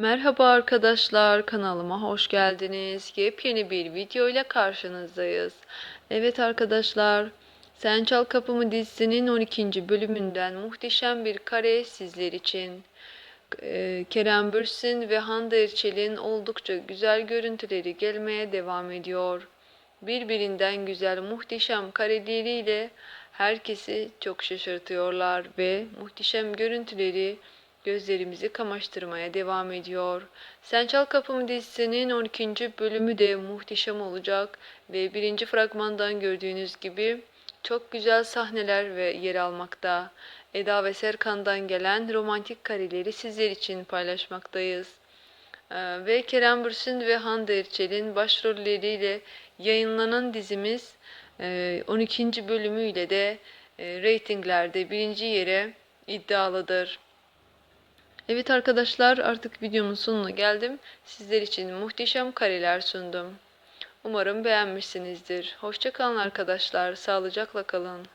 Merhaba arkadaşlar, kanalıma hoş geldiniz. Yepyeni bir video ile karşınızdayız. Evet arkadaşlar, Sen Çal Kapımı dizisinin 12. bölümünden muhteşem bir kare sizler için. Ee, Kerem Bürsin ve Hande Erçel'in oldukça güzel görüntüleri gelmeye devam ediyor. Birbirinden güzel muhteşem kareleriyle herkesi çok şaşırtıyorlar ve muhteşem görüntüleri gözlerimizi kamaştırmaya devam ediyor. Sen Çal Kapımı dizisinin 12. bölümü de muhteşem olacak ve birinci fragmandan gördüğünüz gibi çok güzel sahneler ve yer almakta. Eda ve Serkan'dan gelen romantik kareleri sizler için paylaşmaktayız. Ee, ve Kerem Bürsin ve Hande Erçel'in başrolleriyle yayınlanan dizimiz e, 12. bölümüyle de e, reytinglerde birinci yere iddialıdır. Evet arkadaşlar artık videomun sonuna geldim. Sizler için muhteşem kareler sundum. Umarım beğenmişsinizdir. Hoşçakalın arkadaşlar. Sağlıcakla kalın.